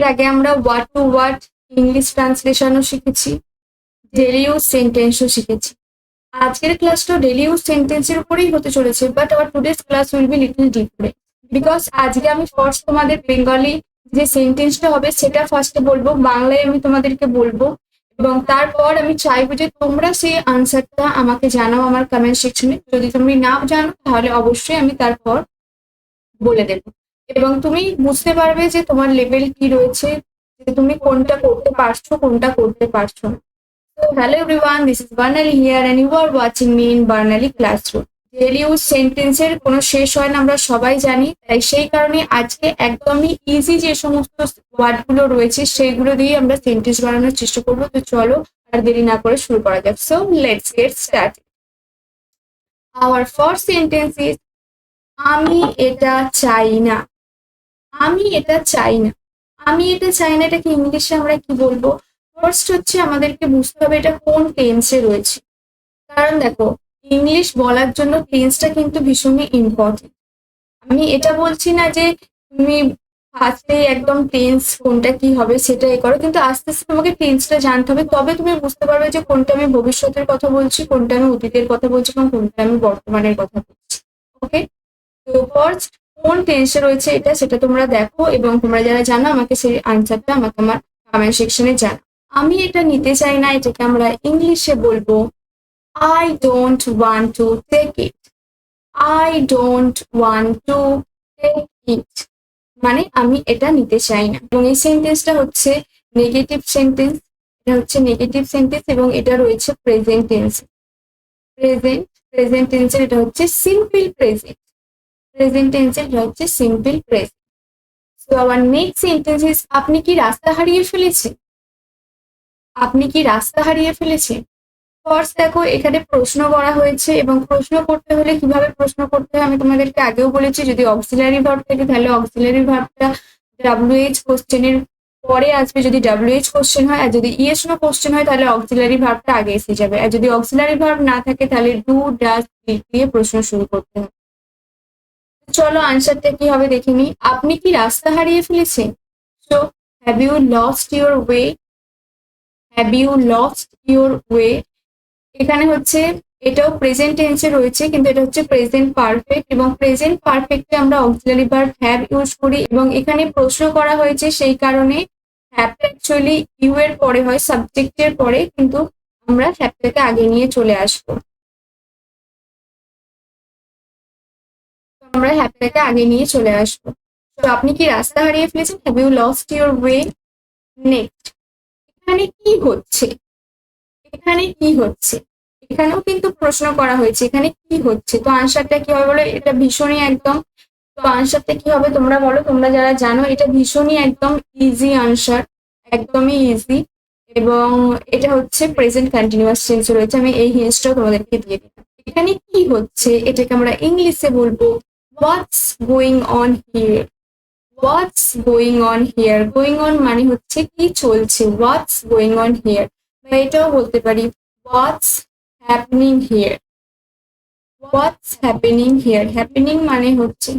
এর আগে আমরা ওয়ার্ড টু ওয়ার্ড ইংলিশ ট্রান্সলেশনও শিখেছি ডেলি ইউজ সেন্টেন্সও শিখেছি। আজকের ক্লাসটা ডেলি ইউজ সেন্টেন্সের উপরেই হতে চলেছে but our today's class will be little different because আজকে আমি ফার্স্ট তোমাদের বেঙ্গলি যে সেন্টেন্সটা হবে, সেটা ফার্স্টে বলব, বাংলায় আমি তোমাদেরকে বলব। এবং তারপর আমি চাইব যে তোমরা সেই আনসারটা আমাকে জানাও আমার কমেন্ট সেকশনে যদি তুমি না জানো, তাহলে অবশ্যই আমি তারপর বলে দেবো। এবং তুমি বুঝতে পারবে যে তোমার লেভেল কি রয়েছে তুমি কোনটা করতে পারছ কোনটা করতে পারছ না। So, hello everyone, Barnali here here and you are watching me in Barnali daily use সেন্টেন্সের কোনো শেষ হয় না আমরা সবাই জানি। তাই সেই কারণে আজকে একদমই ইজি যে সমস্ত ওয়ার্ডগুলো রয়েছে সেইগুলো দিয়ে আমরা সেন্টেন্স বানানোর চেষ্টা করব। তো চলো আর দেরি না করে শুরু করা যাক। So let's get start our first sentence is আমি এটা চাই না। আমি এটা চাই না। আমি এটা চাই না, এটাকে ইংলিশে আমরা কি বলব? ফার্স্ট হচ্ছে আমাদেরকে বুঝতে হবে এটা কোন টেন্সে রয়েছে। কারণ দেখো, ইংলিশ বলার জন্য টেন্সটা কিন্তু ভীষণই ইম্পর্টেন্ট আমি এটা বলছি না যে তুমি ফার্স্টে একদম টেন্স কোনটা কি হবে সেটা এ করো, কিন্তু আস্তে আস্তে তোমাকে টেন্সটা জানতে হবে। তবে তুমি বুঝতে পারবে যে কোনটা আমি ভবিষ্যতের কথা বলছি, কোনটা আমি অতীতের কথা বলছি এবং কোনটা আমি বর্তমানের কথা বলছি। ওকে তো ফার্স্ট কোন টেন্সে রয়েছে এটা সেটা তোমরা দেখো এবং তোমরা যারা জানো আমাকে সেই আনসারটা আমাকে আমার কমেন্ট সেকশনে জানাও। আমি এটা নিতে চাই না, এটাকে আমরা ইংলিশে বলব I don't want to take it I don't want to take it মানে আমি এটা নিতে চাই না। এবং এই সেন্টেন্সটা হচ্ছে নেগেটিভ সেন্টেন্স এটা হচ্ছে নেগেটিভ সেন্টেন্স এবং এটা রয়েছে প্রেজেন্ট টেন্স প্রেজেন্ট প্রেজেন্ট টেন্সের এটা হচ্ছে সিম্পল প্রেজেন্ট প্রেজেন্ট টেন্সের হচ্ছে simple present so our next sentence is আপনি কি রাস্তা হারিয়ে ফেলেছেন? আপনি কি রাস্তা হারিয়ে ফেলেছেন? ফার্স্ট দেখো, এখানে প্রশ্ন করা হয়েছে এবং প্রশ্ন করতে হলে কীভাবে প্রশ্ন করতে হয় আমি তোমাদেরকে আগেও বলেছি, যদি অক্সিলারি ভার্ব থাকে তাহলে অক্সিলারি ভার্বটা ডাব্লিউএইচ কোশ্চেনের পরে আসবে, যদি ডাব্লিউএইচ কোশ্চেন হয়, আর যদি ইএস নো কোশ্চেন হয়, তাহলে অক্সিলারি ভার্বটা আগে এসে যাবে। আর যদি অক্সিলারি ভার্ব না থাকে, তাহলে ডু ডাস দিয়ে প্রশ্ন শুরু করতে হবে। চলো আনসারটা কি হবে দেখে নি আপনি কি রাস্তা হারিয়ে ফেলেছেন? So have you lost your way have you lost your way এখানে হচ্ছে, এটাও প্রেজেন্ট টেন্সে রয়েছে, কিন্তু এটা হচ্ছে প্রেজেন্ট পারফেক্ট এবং প্রেজেন্ট পারফেক্টে আমরা অক্সিলারি ভার্ব হ্যাভ ইউজ করি এবং এখানে প্রশ্ন করা হয়েছে সেই কারণে হ্যাভটা অ্যাকচুয়ালি ইউ এর পরে হয় সাবজেক্টের পরে, কিন্তু আমরা হ্যাভটাকে আগে নিয়ে চলে আসব। আমরা হ্যাভটাকে আগে নিয়ে চলে আসব। তো আপনি কি রাস্তা হারিয়ে ফেলেছেন? Have you lost your way next এখানে কি হচ্ছে? এখানে কি হচ্ছে? এখানেও কিন্তু প্রশ্ন করা হয়েছে, এখানে কি হচ্ছে? তো আনসারটা কি হবে বলো? এটা ভীষণই একদম, তো আনসারটা কি হবে তোমরা বলো? তোমরা যারা জানো, এটা ভীষণই একদম ইজি আনসার একদমই ইজি এবং এটা হচ্ছে প্রেজেন্ট কন্টিনিউয়াস টেন্স রয়েছে। আমি এই হিন্সটাও তোমাদেরকে দিয়ে দিলাম। এখানে কি হচ্ছে? এটাকে আমরা ইংলিশে বলব what's going on here what's going on here going on মানে হচ্ছে কি চলছে? হোয়াটস গোয়িং অন হিয়ার বা এটাও বলতে পারি what's happening here what's happening here happening মানে হচ্ছে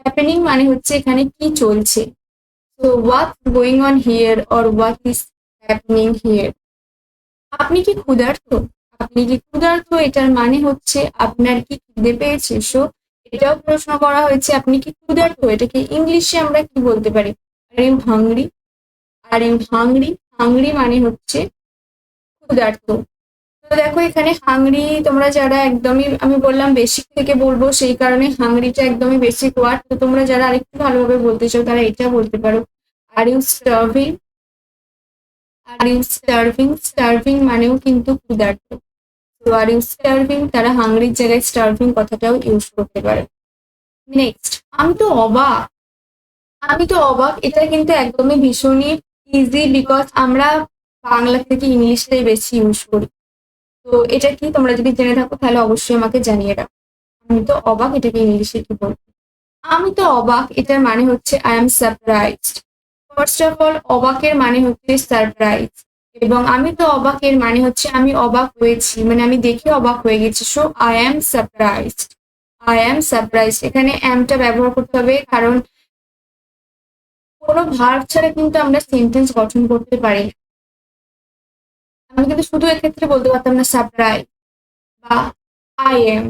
হ্যাপেনিং মানে হচ্ছে এখানে কি চলছে? তো what's going on here or what is happening here আপনি কি ক্ষুধার্ত? আপনি কি ক্ষুধার্ত? এটার মানে হচ্ছে আপনার কি খিদে পেয়েছে? সো এটাও প্রশ্ন করা হয়েছে, আপনি কি ক্ষুধার্ত? এটাকে ইংলিশে আমরা কি বলতে পারি? Are you hungry are you hungry hungry মানে হচ্ছে ক্ষুধার্ত। তো দেখো এখানে হাংরি তোমরা যারা একদমই, আমি বললাম বেসিক থেকে বলব, সেই কারণে হাংরিটা একদমই বেসিক ওয়ার্ড তো তোমরা যারা আরেকটু ভালোভাবে বলতে চাও, তারা এটা বলতে পারো। Are you starving are you starving starving মানেও কিন্তু ক্ষুধার্ত। তো আর ইউ স্টার্ভিং তারা হাংরির জায়গায় স্টার্ভিং কথাটাও ইউজ করতে পারে। নেক্সট আমি তো অবাক। আমি তো অবাক। এটা কিন্তু একদমই ভীষণই ইজি বিকজ আমরা বাংলা থেকে ইংলিশটাই বেশি ইউজ করি। তো এটা কি? তোমরা যদি জেনে থাকো, তাহলে অবশ্যই আমাকে জানিয়ে রাখো আমি তো অবাক এটাকে ইংলিশে কি বলব। আমি তো অবাক, এটার মানে হচ্ছে I am surprised first of all অবাকের মানে হচ্ছে সারপ্রাইজ এবং আমি তো অবাকের মানে হচ্ছে আমি অবাক হয়েছি। মানে আমি দেখে অবাক হয়ে গেছি। So I am surprised I am surprise এখানে অ্যামটা ব্যবহার করতে হবে, কারণ কোনো ভার্ব ছাড়া কিন্তু আমরা সেন্টেন্স গঠন করতে পারি আমি কিন্তু শুধু এক্ষেত্রে বলতে পারতাম না সারপ্রাইজ বা আই এম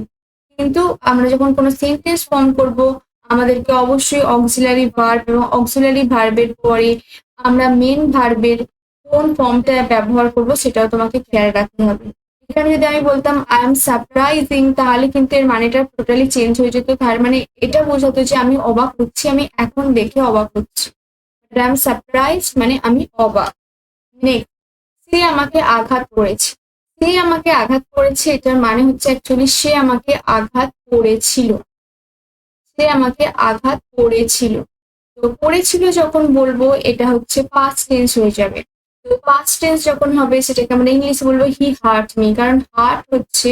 কিন্তু আমরা যখন কোনো সেন্টেন্স ফর্ম করব আমাদেরকে অবশ্যই অক্সিলারি ভার্ব এবং অক্সিলারি ভার্বের পরে আমরা মেন ভার্বের কোন ফর্মটা ব্যবহার করব সেটাও তোমাকে খেয়াল রাখতে হবে। এখানে যদি আমি বলতাম আই এম সারপ্রাইজিং তাহলে কিন্তু এর মানেটা টোটালি চেঞ্জ হয়ে যেত। তার মানে এটা বোঝাতো যে আমি অবাক হচ্ছি, আমি এখন দেখে অবাক হচ্ছি। আই এম সারপ্রাইজ মানে আমি অবাক। নেক্সট সে আমাকে আঘাত করেছে। সে আমাকে আঘাত করেছে, এটার মানে হচ্ছে অ্যাকচুয়ালি সে আমাকে আঘাত করেছিল। সে আমাকে আঘাত করেছিল। তো করেছিল যখন বলব, এটা হচ্ছে পাস্ট টেন্স হয়ে যাবে। তো পাস্ট টেন্স যখন হবে, সেটাকে আমরা ইংলিশে বলব হি হার্ট মি কারণ হার্ট হচ্ছে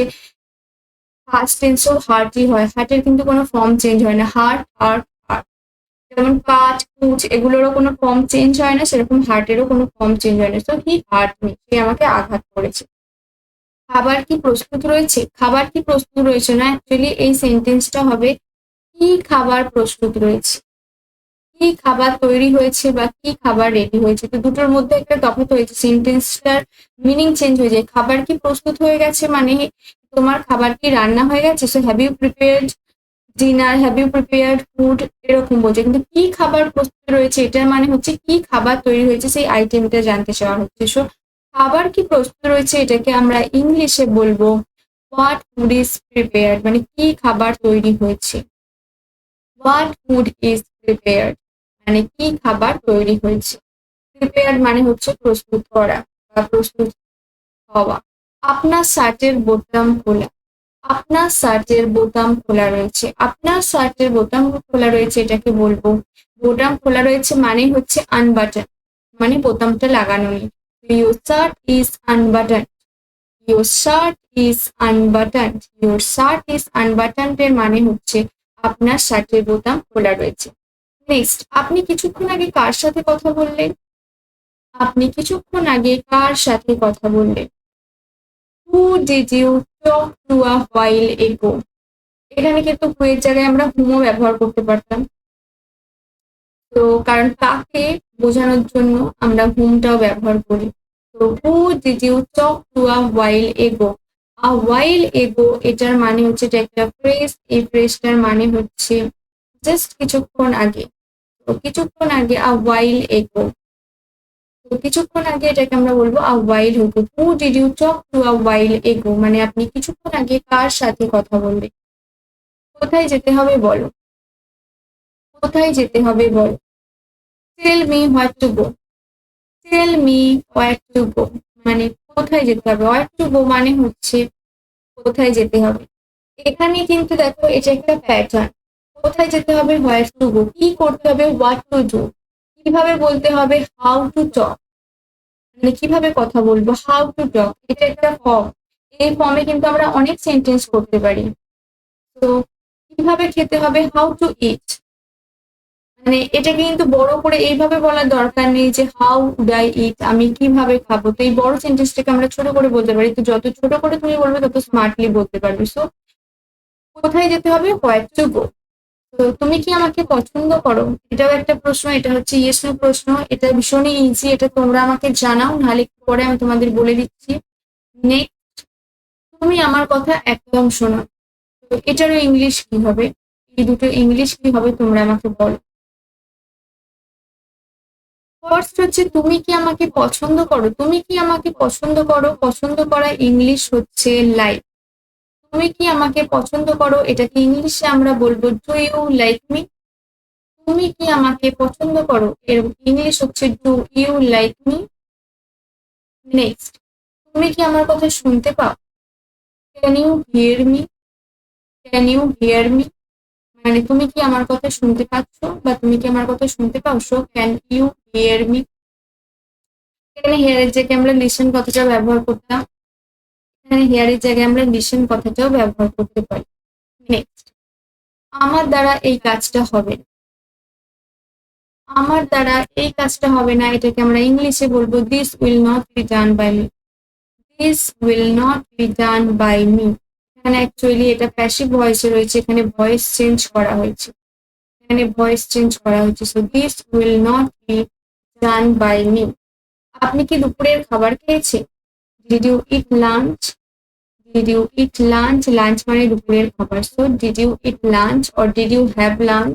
ফার্স্ট টেন্সও হার্টই হয়। হার্টের কিন্তু কোনো ফর্ম চেঞ্জ হয় না। হার্ট হার্ট হার্ট যেমন কাঠ কুচ এগুলোরও কোনো ফর্ম চেঞ্জ হয় না, সেরকম হার্টেরও কোনো ফর্ম চেঞ্জ হয় না। তো হি হার্ট মি সে আমাকে আঘাত করেছে। খাবার কি প্রস্তুত রয়েছে? খাবার কি প্রস্তুত রয়েছে না? অ্যাকচুয়ালি এই সেন্টেন্সটা হবে কি খাবার প্রস্তুত রয়েছে? কি খাবার তৈরি হয়েছে বা কি খাবার রেডি হয়েছে? তো দুটোর মধ্যে একটা তফাৎ হয়েছে সেন্টেন্সটার মিনিং চেঞ্জ হয়ে যায় খাবার কি প্রস্তুত হয়ে গেছে মানে তোমার খাবার কি রান্না হয়ে গেছে? So have you prepared dinner have you prepared food এরকম বলছে। কিন্তু কি খাবার প্রস্তুত রয়েছে? এটার মানে হচ্ছে কি খাবার তৈরি হয়েছে? সেই আইটেমটা জানতে চাওয়া হচ্ছে। সো খাবার কি প্রস্তুত রয়েছে? এটাকে আমরা ইংলিশে বলব হোয়াট ফুড ইজ প্রিপেয়ার্ড মানে কি খাবার তৈরি হয়েছে? হোয়াট ফুড ইজ প্রিপেয়ার্ড মানে কি খাবার তৈরি হয়েছে? প্রিপেয়ার্ড মানে হচ্ছে প্রস্তুত করা বা প্রস্তুত হওয়া। আপনার শার্টের বোতাম খোলা। আপনার শার্টের বোতাম খোলা রয়েছে। আপনার শার্টের বোতাম খোলা রয়েছে, এটাকে বলব বোতাম খোলা রয়েছে মানে হচ্ছে আনবাটন মানে বোতামটা লাগানো নেই। Your shirt is unbutton your shirt is unbutton your shirt is unbutton এর মানে হচ্ছে আপনার শার্টের বোতাম খোলা রয়েছে। নেক্সট আপনি কিছুক্ষণ আগে কার সাথে কথা বললেন? আপনি কিছুক্ষণ আগে কার সাথে কথা বললেন? Who did you talk to a while ago এখানে কিন্তু হুয়ের জায়গায় আমরা হুমো ব্যবহার করতে পারতাম। তো কারণ কাকে বোঝানোর জন্য আমরা হুমটাও ব্যবহার করি। তো who did you talk to a while ago a while এগো এটার মানে হচ্ছে এটা একটা ফ্রেজ এই ফ্রেজটার মানে হচ্ছে জাস্ট কিছুক্ষণ আগে। তো কিছুক্ষণ আগে আ হোয়াইল এগো তো কিছুক্ষণ আগে এটাকে আমরা বলব a while ago who did you talk to a while ago মানে আপনি কিছুক্ষণ আগে কার সাথে কথা বললেন কোথায় যেতে হবে বলো? কোথায় যেতে হবে বলো? Tell me what to go tell me what to go মানে কোথায় যেতে হবে? হোয়াট টু গো মানে হচ্ছে কোথায় যেতে হবে। এখানে কিন্তু দেখো এটা একটা প্যাটার্ন কোথায় যেতে হবে? হোয়াট টু গো কি করতে হবে? হোয়াট টু ডু কীভাবে বলতে হবে? হাউ টু টক মানে কীভাবে কথা বলব? হাউ টু টক এটা একটা ফর্ম এই ফর্মে কিন্তু আমরা অনেক সেন্টেন্স করতে পারি। তো কীভাবে খেতে হবে? হাউ টু ইট মানে এটাকে কিন্তু বড় করে এইভাবে বলার দরকার নেই যে হাউ ডাই ইট আমি কীভাবে খাব? তো এই বড় সেন্টেন্সটাকে আমরা ছোট করে বলতে পারি। তো যত ছোট করে তুমি বলবে, তত স্মার্টলি বলতে পারবে। সো কোথায় যেতে হবে? হোয়াট টু গো তো তুমি কি আমাকে পছন্দ করো? এটাও একটা প্রশ্ন, এটা হচ্ছে ইয়েস প্রশ্ন। এটা ভীষণই ইজি এটা তোমরা আমাকে জানাও, নাহলে পরে আমি তোমাদের বলে দিচ্ছি। নেক্সট তুমি আমার কথা একদম শোনো। তো এটারও ইংলিশ কি হবে? এই দুটো ইংলিশ কি হবে তোমরা আমাকে বলো। ফার্স্ট হচ্ছে তুমি কি আমাকে পছন্দ করো? তুমি কি আমাকে পছন্দ করো? পছন্দ করা ইংলিশ হচ্ছে লাইক তুমি কি আমাকে পছন্দ করো? এটাকে ইংলিশে আমরা বলব ডু ইউ লাইক মি তুমি কি আমাকে পছন্দ করো? এর ইংলিশ হচ্ছে do you like me next তুমি কি আমার কথা শুনতে পাও? Can you hear me can you hear me মানে তুমি কি আমার কথা শুনতে পাচ্ছ বা তুমি কি আমার কথা শুনতে পাও so can you hear me এখানে হেয়ারের জায়গায় আমরা লিসেন কথাটা ব্যবহার করতাম। এখানে হেয়ারের জায়গায় আমরা লিসেন কথাটাও ব্যবহার করতে পারি। নেক্সট আমার দ্বারা এই কাজটা হবে আমার দ্বারা এই কাজটা হবে না, এটাকে আমরা ইংলিশে বলব this will not be done by me this will not be done by me এখানে অ্যাকচুয়ালি এটা প্যাসিভ ভয়েসে রয়েছে, এখানে ভয়েস চেঞ্জ করা হয়েছে। এখানে ভয়েস চেঞ্জ করা হয়েছে। So this will not be done by me আপনি কি দুপুরের খাবার খেয়েছেন? Did you eat lunch did you eat lunch lunch মানে দুপুরের খাবার। So did you eat lunch or did you have lunch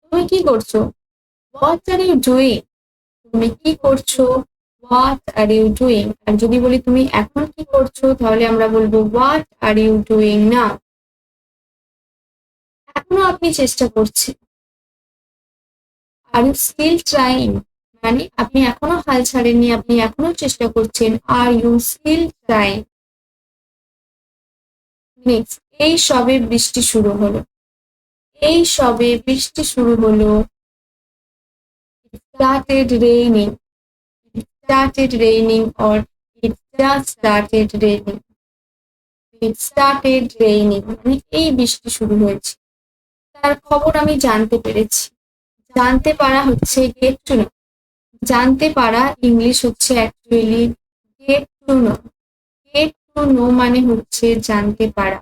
তুমি কি করছ? হোয়াট আর ইউ ডুইং তুমি কি করছ? হোয়াট আর ইউ ডুইং আর যদি বলি তুমি এখন কি করছ, তাহলে আমরা বলব হোয়াট আর ইউ ডুইং না এখনও আপনি চেষ্টা করছেন। আর ইউ স্টিল ট্রাইং মানে আপনি এখনও হাল ছাড়েননি, আপনি এখনও চেষ্টা করছেন are you still trying next এই সবে বৃষ্টি শুরু হলো। এই সবে বৃষ্টি শুরু হলো। Started it started raining or it just started raining. It started raining. মানে এই বৃষ্টি শুরু হয়েছে। তার খবর আমি জানতে পেরেছি। জানতে পারা হচ্ছে গেট টু নো জানতে পারা ইংলিশ হচ্ছে actually get to know get to know মানে হচ্ছে জানতে পারা।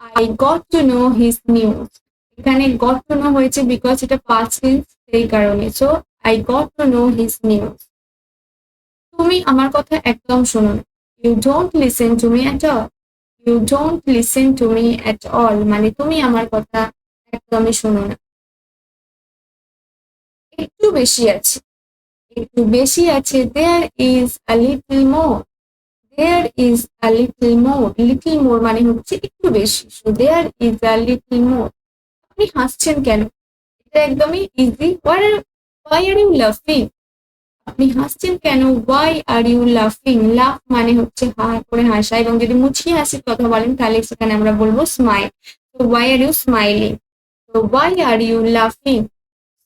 I got to know his news এখানে গট টু নো হয়েছে বিকজ এটা পাস্ট টেন্স সেই কারণে। So I got to know his news তুমি আমার কথা একদম শোনো না। You don't listen to me at all you don't listen to me at all মানে তুমি আমার কথা একদমই শোনো না। একটু বেশি আছে। একটু বেশি আছে। There is a little more there is a little more little more মানে হচ্ছে একটু বেশি। So there is a little more আপনি হাসছেন কেন? এটা একদমই ইজি ওয়াই আর ইউ লাফিং আপনি হাসছেন কেন? ওয়াই আর ইউ লাফিং লাফ মানে হচ্ছে হা, করে হাসা। এবং যদি মুছিয়ে হাসির কথা বলেন, তাহলে সেখানে আমরা বলব স্মাইল তো ওয়াই আর ইউ স্মাইলিং তো ওয়াই আর ইউ লাফিং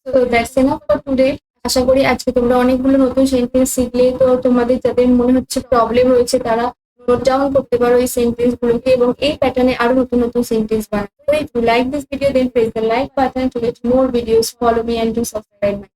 তো দ্যাটস এনাফ ফর টুডে আশা করি আজকে তোমরা অনেকগুলো নতুন সেন্টেন্স শিখলে। তো তোমাদের যাদের মনে হচ্ছে প্রবলেম হয়েছে তারা নোট ডাউন করতে পারো এই সেন্টেন্স গুলোকে এবং এই প্যাটার্নে আরও নতুন নতুন সেন্টেন্স বানাতে। If you like this video then press the like button to get more videos follow me and do subscribe my